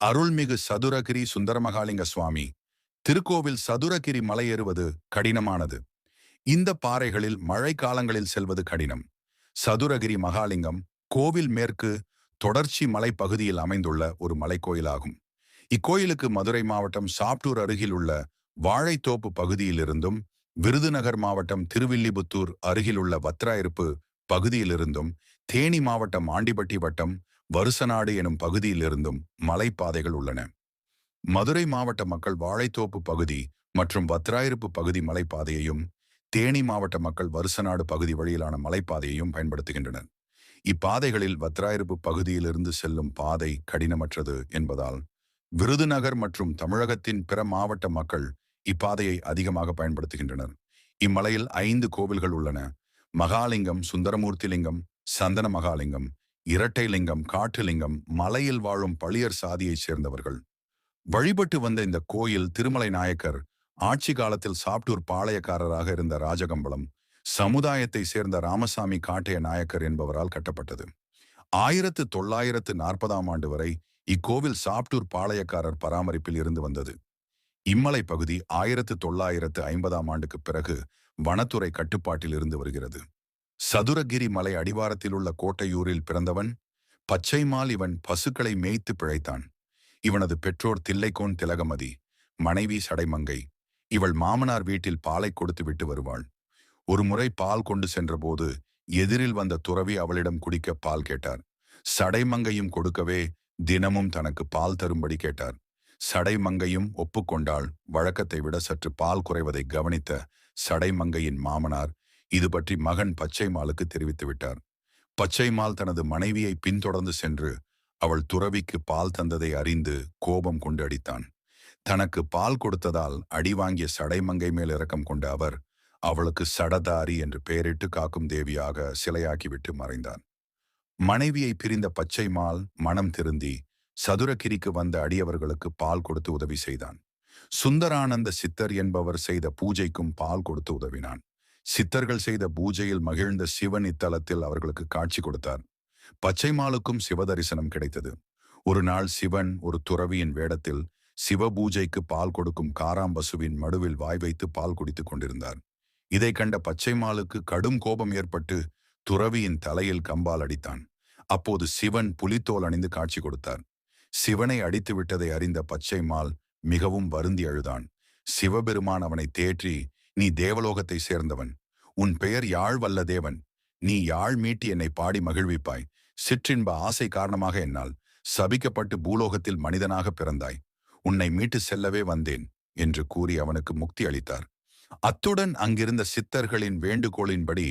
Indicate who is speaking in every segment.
Speaker 1: அருள்மிகு சதுரகிரி சுந்தரமகாலிங்க சுவாமி திருக்கோவில் சதுரகிரி மலையேறுவது கடினமானது. இந்த பாறைகளில் மழை காலங்களில் செல்வது கடினம். சதுரகிரி மகாலிங்கம் கோவில் மேற்கு தொடர்ச்சி மலைப்பகுதியில் அமைந்துள்ள ஒரு மலைக்கோயிலாகும். இக்கோயிலுக்கு மதுரை மாவட்டம் சாப்டூர் அருகில் உள்ள வாழைத்தோப்பு பகுதியிலிருந்தும் விருதுநகர் மாவட்டம் திருவில்லிபுத்தூர் அருகிலுள்ள வத்ராயிருப்பு பகுதியிலிருந்தும் தேனி மாவட்டம் ஆண்டிபட்டி வட்டம் வருசநாடு எனும் பகுதியிலிருந்தும் மலைப்பாதைகள் உள்ளன. மதுரை மாவட்ட மக்கள் வாழைத்தோப்பு பகுதி மற்றும் வத்ராயிருப்பு பகுதி மலைப்பாதையையும் தேனி மாவட்ட மக்கள் வருசநாடு பகுதி வழியிலான மலைப்பாதையையும் பயன்படுத்துகின்றனர். இப்பாதைகளில் வத்ராயிருப்பு பகுதியிலிருந்து செல்லும் பாதை கடினமற்றது என்பதால் விருதுநகர் மற்றும் தமிழகத்தின் பிற மாவட்ட மக்கள் இப்பாதையை அதிகமாக பயன்படுத்துகின்றனர். இம்மலையில் ஐந்து கோவில்கள் உள்ளன. மகாலிங்கம் சுந்தரமூர்த்தி லிங்கம் சந்தன மகாலிங்கம் இரட்டைலிங்கம் காட்டுலிங்கம் மலையில் வாழும் பழியர் சாதியைச் சேர்ந்தவர்கள். வழிபட்டு வந்த இந்த கோயில் திருமலை நாயக்கர் ஆட்சி காலத்தில் சாப்டூர் பாளையக்காரராக இருந்த ராஜகம்பளம் சமுதாயத்தை சேர்ந்த ராமசாமி காட்டைய நாயக்கர் என்பவரால் கட்டப்பட்டது. ஆயிரத்து தொள்ளாயிரத்து நாற்பதாம் ஆண்டு வரை இக்கோவில் சாப்டூர் பாளையக்காரர் பராமரிப்பில் இருந்து வந்தது. இம்மலை பகுதி ஆயிரத்து தொள்ளாயிரத்து ஐம்பதாம் ஆண்டுக்கு பிறகு வனத்துறை கட்டுப்பாட்டில் இருந்து வருகிறது. சதுரகிரி மலை அடிவாரத்தில் உள்ள கோட்டையூரில் பிறந்தவன் பச்சைமால் இவன் பசுக்களை மேய்த்து பிழைத்தான். இவனது பெற்றோர் தில்லைக்கோன் திலகமதி மனைவி சடைமங்கை இவள் மாமனார் வீட்டில் பாலை கொடுத்து விட்டு வருவாள். ஒரு முறை பால் கொண்டு சென்றபோது எதிரில் வந்த துறவி அவளிடம் குடிக்க பால் கேட்டார். சடைமங்கையும் கொடுக்கவே தினமும் தனக்கு பால் தரும்படி கேட்டார். சடைமங்கையும் ஒப்புக்கொண்டாள் வழக்கத்தை விட சற்று பால் குறைவதை கவனித்த சடைமங்கையின் மாமனார் இது பற்றி மகன் பச்சைமாலுக்கு தெரிவித்து விட்டார். பச்சைமால் தனது மனைவியை பின்தொடர்ந்து சென்று அவள் துறவிக்கு பால் தந்ததை அறிந்து கோபம் கொண்டு அடித்தான். தனக்கு பால் கொடுத்ததால் அடி வாங்கிய சடைமங்கை மேல் இரக்கம் கொண்ட அவர் அவளுக்கு சடதாரி என்று பெயரிட்டு காக்கும் தேவியாக சிலையாக்கிவிட்டு மறைந்தான். மனைவியை பிரிந்த பச்சைமால் மனம் திருந்தி சதுரகிரிக்கு வந்த அடியவர்களுக்கு பால் கொடுத்து உதவி செய்தான். சுந்தரானந்த சித்தர் என்பவர் செய்த பூஜைக்கும் பால் கொடுத்து உதவினான். சித்தர்கள் செய்த பூஜையில் மகிழ்ந்த சிவன் இத்தலத்தில் அவர்களுக்கு காட்சி கொடுத்தார். பச்சைமாலுக்கும் சிவதரிசனம் கிடைத்தது. ஒரு நாள் சிவன் ஒரு துறவியின் வேடத்தில் சிவ பூஜைக்கு பால் கொடுக்கும் காராம்பசுவின் மடுவில் வாய் வைத்து பால் குடித்துக் கொண்டிருந்தார். இதை கண்ட பச்சைமாலுக்கு கடும் கோபம் ஏற்பட்டு துறவியின் தலையில் கம்பால் அடித்தான். அப்போது சிவன் புலித்தோல் அணிந்து காட்சி கொடுத்தார். சிவனை அடித்து விட்டதை அறிந்த பச்சைமால் மிகவும் வருந்தி அழுதான். சிவபெருமான் அவனை தேற்றி நீ தேவலோகத்தை சேர்ந்தவன். உன் பெயர் யாழ் வல்ல தேவன். நீ யாழ் மீட்டி என்னை பாடி மகிழ்விப்பாய். சிற்றின்ப ஆசை காரணமாக என்னால் சபிக்கப்பட்டு பூலோகத்தில் மனிதனாக பிறந்தாய். உன்னை மீட்டு செல்லவே வந்தேன் என்று கூறி அவனுக்கு முக்தி அளித்தார். அத்துடன் அங்கிருந்த சித்தர்களின் வேண்டுகோளின்படி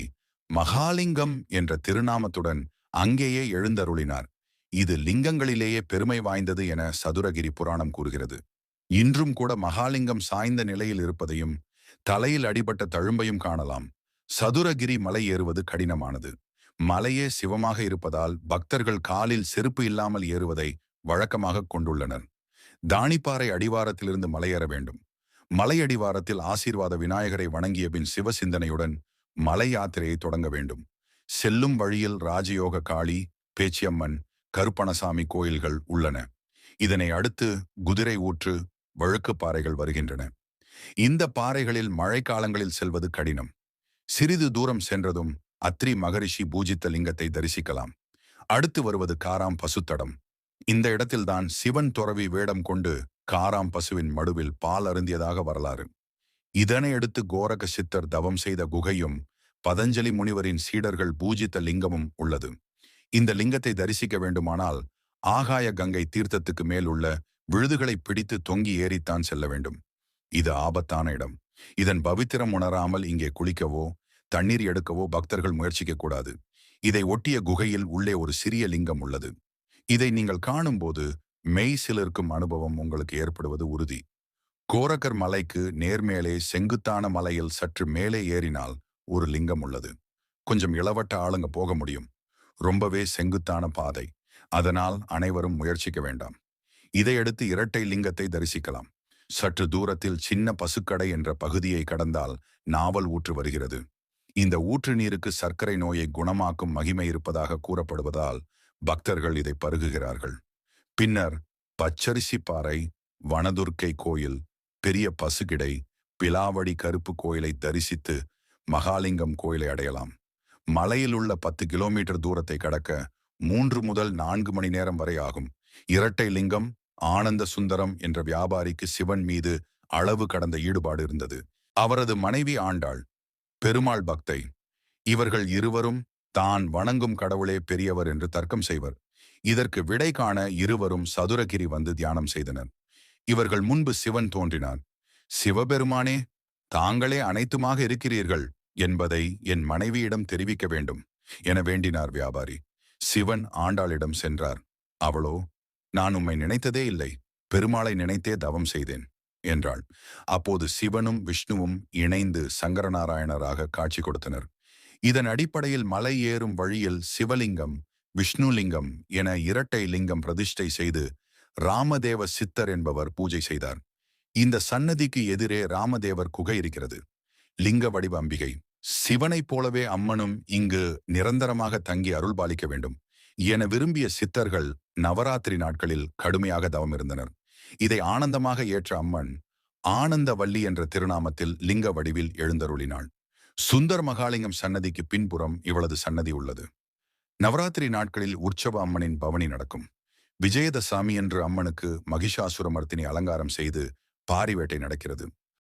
Speaker 1: மகாலிங்கம் என்ற திருநாமத்துடன் அங்கேயே எழுந்தருளினார். இது லிங்கங்களிலேயே பெருமை வாய்ந்தது என சதுரகிரி புராணம் கூறுகிறது. இன்றும் கூட மகாலிங்கம் சாய்ந்த நிலையில் இருப்பதையும் தலையில் அடிபட்ட தழும்பையும் காணலாம். சதுரகிரி மலை ஏறுவது கடினமானது. மலையே சிவமாக இருப்பதால் பக்தர்கள் காலில் செருப்பு இல்லாமல் ஏறுவதை வழக்கமாக கொண்டுள்ளனர். தானிப்பாறை அடிவாரத்திலிருந்து மலையேற வேண்டும். மலை அடிவாரத்தில் ஆசீர்வாத விநாயகரை வணங்கிய பின் சிவசிந்தனையுடன் மலை யாத்திரையை தொடங்க வேண்டும். செல்லும் வழியில் ராஜயோக காளி பேச்சியம்மன் கருப்பணசாமி கோயில்கள் உள்ளன. இதனை அடுத்து குதிரை ஊற்று வழுக்குப்பாறைகள் வருகின்றன. இந்த பாறைகளில் மழைக்காலங்களில் செல்வது கடினம். சிறிது தூரம் சென்றதும் அத்ரி மகரிஷி பூஜித்த லிங்கத்தை தரிசிக்கலாம். அடுத்து வருவது காராம் பசுத்தடம். இந்த இடத்தில்தான் சிவன் துறவி வேடம் கொண்டு காராம் பசுவின் மடுவில் பால் அருந்தியதாக வரலாறு. இதனையடுத்து கோரக சித்தர் தவம் செய்த குகையும் பதஞ்சலி முனிவரின் சீடர்கள் பூஜித்த லிங்கமும் உள்ளது. இந்த லிங்கத்தை தரிசிக்க வேண்டுமானால் ஆகாய கங்கை தீர்த்தத்துக்கு மேல் உள்ள விழுதுகளை பிடித்து தொங்கி ஏறித்தான் செல்ல வேண்டும். இது ஆபத்தான இடம். இதன் பவித்திரம் உணராமல் இங்கே குளிக்கவோ தண்ணீர் எடுக்கவோ பக்தர்கள் முயற்சிக்க கூடாது. இதை ஒட்டிய குகையில் உள்ளே ஒரு சிறிய லிங்கம் உள்ளது. இதை நீங்கள் காணும்போது மெய் சிலிருக்கும் அனுபவம் உங்களுக்கு ஏற்படுவது உறுதி. கோரக்கர் மலைக்கு நேர்மேலே செங்குத்தான மலையில் சற்று மேலே ஏறினால் ஒரு லிங்கம் உள்ளது. கொஞ்சம் இளவட்ட ஆளுங்க போக முடியும். ரொம்பவே செங்குத்தான பாதை. அதனால் அனைவரும் முயற்சிக்க வேண்டாம். இதையடுத்து இரட்டை லிங்கத்தை தரிசிக்கலாம். சற்று தூரத்தில் சின்ன பசுக்கடை என்ற பகுதியை கடந்தால் நாவல் ஊற்று வருகிறது. இந்த ஊற்று நீருக்கு சர்க்கரை நோயை குணமாக்கும் மகிமை இருப்பதாக கூறப்படுவதால் பக்தர்கள் இதை பருகுகிறார்கள். பின்னர் பச்சரிசி பாறை வனதுர்க்கை கோயில் பெரிய பசுகிடை பிலாவடி கருப்பு கோயிலை தரிசித்து மகாலிங்கம் கோயிலை அடையலாம். மலையில் உள்ள பத்து கிலோமீட்டர் தூரத்தை கடக்க மூன்று முதல் நான்கு மணி நேரம் வரை ஆகும். இரட்டை லிங்கம் ஆனந்த சுந்தரம் என்ற வியாபாரிக்கு சிவன் மீது அளவு கடந்த ஈடுபாடு இருந்தது. அவரது மனைவி ஆண்டாள் பெருமாள் பக்தை. இவர்கள் இருவரும் தான் வணங்கும் கடவுளே பெரியவர் என்று தர்க்கம் செய்வர். இதற்கு விடை காண இருவரும் சதுரகிரி வந்து தியானம் செய்தனர். இவர்கள் முன்பு சிவன் தோன்றினார். சிவபெருமானே தாங்களே அனைத்துமாக இருக்கிறீர்கள் என்பதை என் மனைவியிடம் தெரிவிக்க வேண்டும் என வேண்டினார் வியாபாரி. சிவன் ஆண்டாளிடம் சென்றார். அவளோ நான் உம்மை நினைத்ததே இல்லை பெருமாளை நினைத்தே தவம் செய்தேன் என்றாள். அப்போது சிவனும் விஷ்ணுவும் இணைந்து சங்கரநாராயணராக காட்சி கொடுத்தனர். இதன் அடிப்படையில் மலை ஏறும் வழியில் சிவலிங்கம் விஷ்ணுலிங்கம் என இரட்டை லிங்கம் பிரதிஷ்டை செய்து ராமதேவ சித்தர் என்பவர் பூஜை செய்தார். இந்த சன்னதிக்கு எதிரே ராமதேவர் குகை இருக்கிறது. லிங்க வடிவ அம்பிகை. சிவனைப் போலவே அம்மனும் இங்கு நிரந்தரமாக தங்கி அருள்பாலிக்க வேண்டும். என விரும்பிய சித்தர்கள் நவராத்திரி நாட்களில் கடுமையாக தவம் இருந்தனர். இதை ஆனந்தமாக ஏற்ற அம்மன் ஆனந்தவல்லி என்ற திருநாமத்தில் லிங்க வடிவில் எழுந்தருளினாள். சுந்தர் மகாலிங்கம் சன்னதிக்கு பின்புறம் இவளது சன்னதி உள்ளது. நவராத்திரி நாட்களில் உற்சவ அம்மனின் பவனி நடக்கும். விஜயதசாமி என்று அம்மனுக்கு மகிஷாசுரமர்த்தினி அலங்காரம் செய்து பாரிவேட்டை நடக்கிறது.